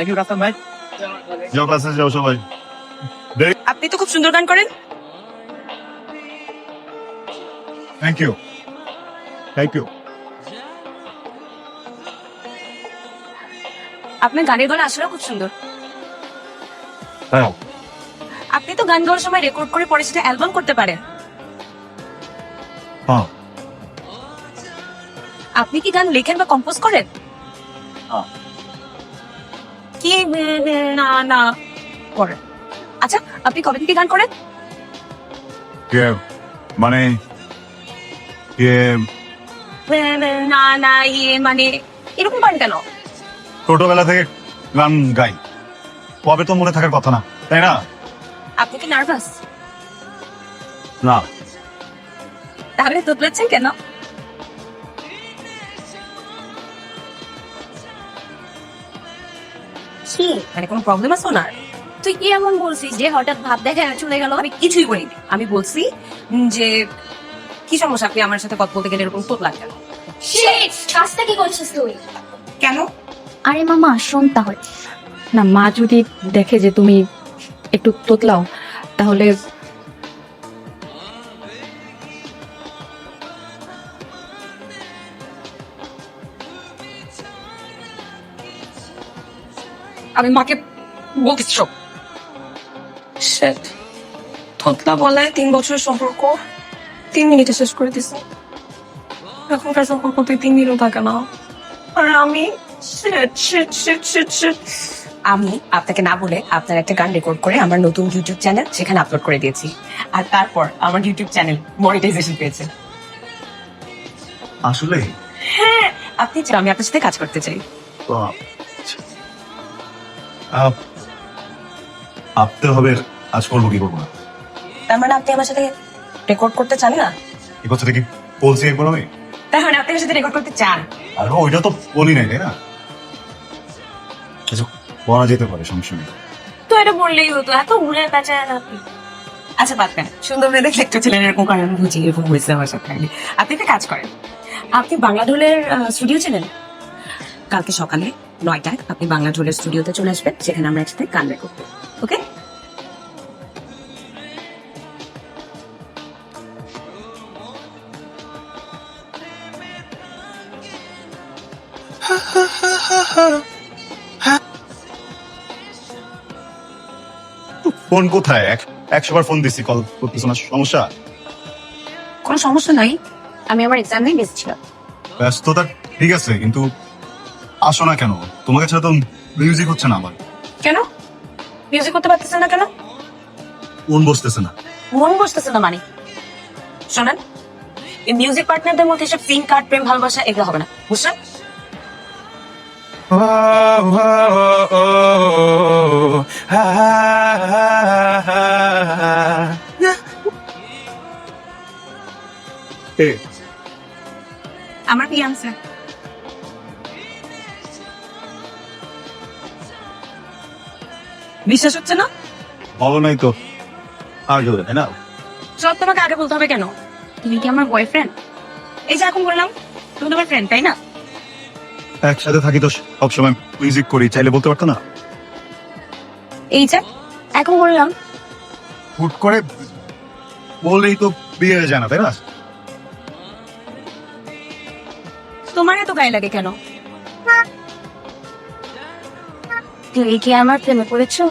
Thank you ভাই। যাও ক্লাসে যাও সবাই আপনি তো খুব সুন্দর গান করেন। থ্যাংক ইউ থ্যাংক ইউ আপনার গানের গলা আসলে খুব সুন্দর। হ্যাঁ। আপনি তো গান গাওয়ার সময় রেকর্ড করে পরে সেটা অ্যালবাম করতে পারেন। হ্যাঁ। আপনি কি গান লেখেন বা কম্পোজ করেন? হ্যাঁ। কি? না না করেন আচ্ছা আপনি কবে থেকে গান করেন? কে? মানে কে? না না ইয়ে মানে এরকম পারেন কেন? ছোটবেলা থেকে গান গাই। কবে তো মনে থাকার কথা না তাই না? আপনি কি নার্ভাস? না। তাহলে তোতলাচ্ছেন কেন? কি মানে কোনো প্রবলেম আছে ওনার তুই কি এমন বলছিস যে হঠাৎ ভাব দেখে চলে গেল? আমি কিছুই বলিনি আমি বলছি যে কি সমস্যা? আপনি আমার সাথে কথা বলতে গেলে এরকম তোর লাগে কাজটা কি করছিস তুই? কেন? আরে মামা শোন তাহলে। না মা যদি দেখে যে তুমি একটু তোতলাও তাহলে আমি মাকে বলতেছি সব. তোতলা বলায় তিন বছরের সম্পর্ক তিন মিনিটে শেষ করে দিছে। এখনকার সম্পর্ক তুই তিন মিনিটও থাকে না। আর আমি. আমি আপনাকে না বলে আপনার একটা গান রেকর্ড করে আমার নতুন ইউটিউব চ্যানেল সেখানে আপলোড করে দিয়েছি। আর তারপর আমার ইউটিউব চ্যানেল মনিটাইজেশন পেয়েছে। আসলে হ্যাঁ আপনি আমি আপনার সাথে কাজ করতে চাই। আপতে হবে আজ করব কি করব না? তার মানে আপনি আমার সাথে রেকর্ড করতে চান না? এই কথাটা কি বলছি একবার আমি? তার মানে আপনি আমার সাথে রেকর্ড করতে চান? আর ওইটা তো বলি নাই তাই না? কিছু বলা যেতে পারে সমস্যা নেই তো এটা বললেই হতো এত ঘুরে পেঁচায় আপনি। আচ্ছা বাদ দেন। সুন্দর মেয়ে দেখলে একটু ছিলেন এরকম কারণ বুঝি এরকম হয়েছে আমার সাথে আপনি একটা কাজ করেন। আপনি বাংলা ঢোলের স্টুডিও ছিলেন কালকে সকালে নয়টায় আপনি বাংলা ঢোলের স্টুডিওতে চলে আসবেন সেখানে আমরা একসাথে গান রেকর্ড করব ওকে ফোন কোথায়? এক একশো বার ফোন দিছি কল করতেছো না সমস্যা? কোনো সমস্যা নাই আমি আমার এক্সাম নিয়ে গেছিলাম ব্যস্ততা ঠিক আছে কিন্তু আসো না কেন? তোমাকে ছাড়া তো মিউজিক হচ্ছে না আমার। কেন? মিউজিক করতে পারতেছেন না কেন? মন বসতেছে না। মন বসতেছে না মানে? শোনেন এই মিউজিক পার্টনারদের মধ্যে সব সিন কার্ড প্রেম ভালোবাসা এগুলো হবে না। বুঝছেন? এ, আমার কি আনসার বিশ্বাস হচ্ছে না? বলো নাই তো। আর তাই না? সব তোমাকে আগে বলতে হবে কেন? তুমি কি আমার বয়ফ্রেন্ড এই যে এখন বললাম তুমি তোমার ফ্রেন্ড তাই না? একসাথে থাকি তো সবসময় মিউজিক করি চাইলে বলতে পারতো না? এই যে এখন বললাম। হুট করে বললেই তো বিয়ে হয়ে যায় না তাই না? তোমার এত গায়ে লাগে কেন? তুই কি আমার প্রেমে পড়েছো?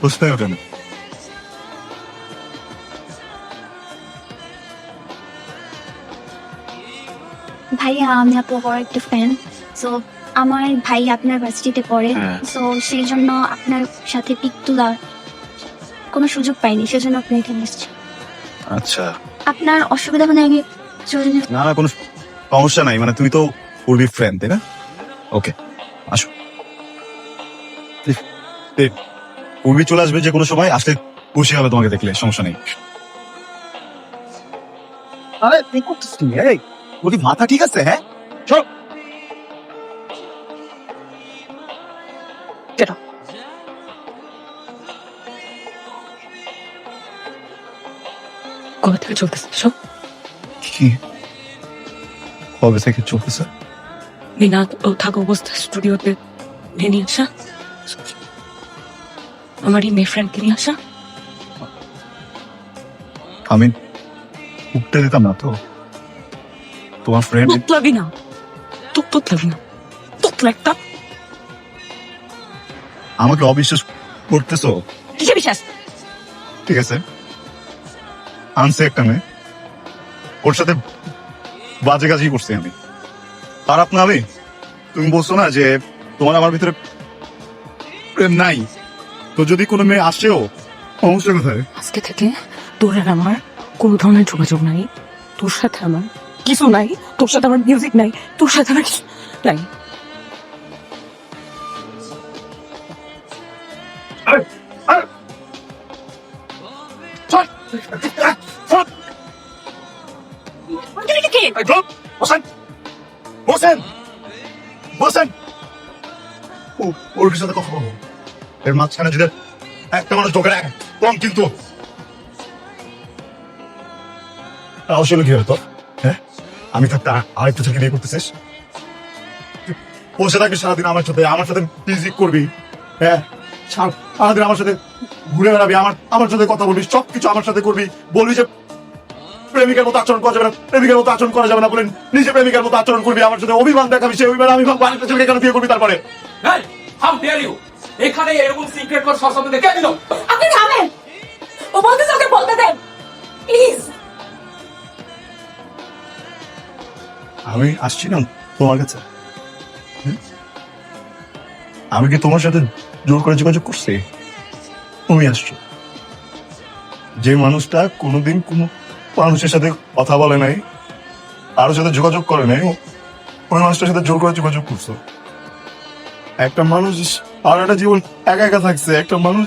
বুঝতে ওঠে না ভাইয়া আমি আপনার বড় একটা ফ্যান তো আমার ভাই আপনার ভার্সিটিতে পড়ে হ্যাঁ। তো সেই জন্য আপনার সাথে পিক তোলার কোনো সুযোগ পাইনি সেজন্য আপনি এখানে এসেছি। আচ্ছা। আপনার অসুবিধা মানে আমি চলে না না কোনো সমস্যা নাই মানে তুমি তো পূর্বী ফ্রেন্ড তাই না? ওকে আসো। পূর্বী চলে আসবে যে কোনো সময় আসলে খুশি হবে তোমাকে দেখলে সমস্যা নেই। আরে কি করছিস তুমি? এই কি মাথা ঠিক আছে হ্যাঁ? চল কবে থেকে চলতেছে সব? কি? কবে থেকে চলতেছে? বিনা থাকা অবস্থা স্টুডিওতে নিয়ে আসা। আমার এই মেয়ে ফ্রেন্ডকে নিয়ে আসা। আমি উঠতে দিতাম না তো। তোমার ফ্রেন্ড তোতলাবি না। তো তোতলাবি না। তোতলা একটা। আমাকে অবিশ্বাস করতেছো? কিসে বিশ্বাস? ঠিক আছে। আনছে একটা মেয়ে। ওর সাথে বাজে কাজই করছি আমি। খারাপ না আমি তুমি বলছো না যে তোমার আমার ভিতরে প্রেম নাই। তো যদি কোনো মেয়ে আসেও সমস্যা কোথায়? আজকে থেকে তোর আর আমার কোনো ধরনের যোগাযোগ নাই। তোর সাথে আমার কিছু নাই। তোর সাথে আমার মিউজিক নাই। তোর সাথে আমার কিছু নাই। বসেন। বসেন। বসেন। ও- ওর সাথে কথা এর মাঝখানে একটা মানুষ একদম কিন্তু। আসলে কি হতো? হ্যাঁ? আমি থাকতে আর- আরেকটা ছেলেকে বিয়ে করতেছিস বসে থাকবি সারাদিন আমার সাথে আমার সাথে মিউজিক করবি? হ্যাঁ? সারাদিন আমার সাথে ঘুরে বেড়াবি, আমার আমার সাথে কথা বলবি সব কিছু আমার সাথে করবি, বলবি যে প্রেমিকার মতো আচরণ করা যাবে না। প্রেমিকার মতো আচরণ করা যাবে না বলেন। নিজে প্রেমিকার মতো আচরণ করবি আমার সাথে অভিমান দেখাবি সেই অভিমান আমি ভাববো আরেকটা ছেলেকে কেন বিয়ে করবি তারপরে? হাউ ডেয়ার ইউ এখানে এরকম সিক্রেট সব দেখে দিল? আপনি থামেন ও বলতে ওকে বলতে দেন। প্লিজ আমি আসছি না তোমার কাছে। হুম? আমি কি তোমার সাথে জোর করে যোগাযোগ করছি? তুমি আসছো। যে মানুষটা কোনোদিন কোনো মানুষের সাথে কথা বলে নাই, কারোর সাথে যোগাযোগ করে নাই, ওই মানুষটার সাথে জোর করে যোগাযোগ করছ। একটা মানুষ আর একটা জীবন একা একা থাকছে, একটা মানুষ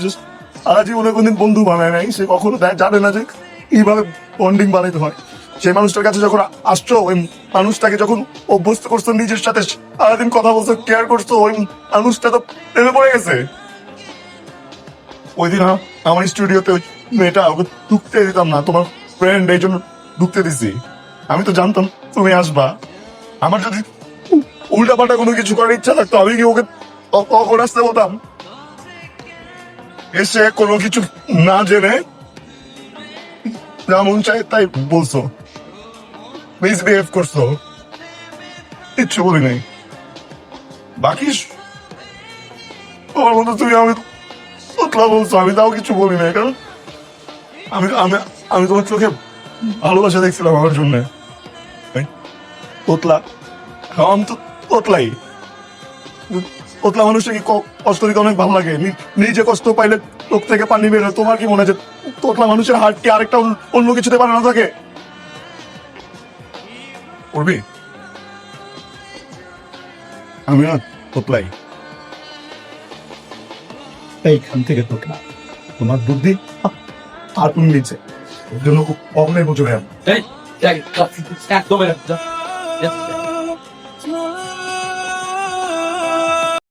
আর জীবনে কোনদিন বন্ধু বানায় নাই, সে কখনো জানে না যে কীভাবে বন্ডিং বানাইতে হয়। সেই মানুষটার কাছে যখন আসছো, ওই মানুষটাকে যখন অভ্যস্ত করছ, নিজের সাথে সারাদিন কথা বলছো কেয়ার করছ, ওই মানুষটা তো প্রেমে পড়ে গেছে। ওই দিন আমার স্টুডিওতে ওই মেয়েটা ওকে ঢুকতে দিতাম না, তোমার ফ্রেন্ড এই জন্য ঢুকতে দিছি। আমি তো জানতাম তুমি আসবা। আমার যদি উল্টা পাল্টা কোনো কিছু করার ইচ্ছা থাকতো, আমি কি ওকে আসতে বলতাম? এসে কোনো কিছু না জেনে যেমন চাই তাই বলছো। মিসবিহেভ করছ। কিচ্ছু বলি নাই। বাকি তোমার মতো তুমি আমি বলছো, আমি তাও কিছু বলি নাই, কারণ আমি আমি আমি তোমার চোখে ভালোবাসা দেখছিলাম আমার জন্য। হ্যাঁ, আমি তো তোতলাই। ক- কষ্ট দিতে অনেক ভালো লাগে। নিজে কষ্ট পাইলে থেকে পানি বের হয়। তোমার কি মনে তোতলা মানুষের কি আরেকটা অন্য- কিছুতে থাকে? করবি? আমি না এইখান থেকে তোমার বুদ্ধি আর কোন নিচে? জন্য বছর এই যাই একদম।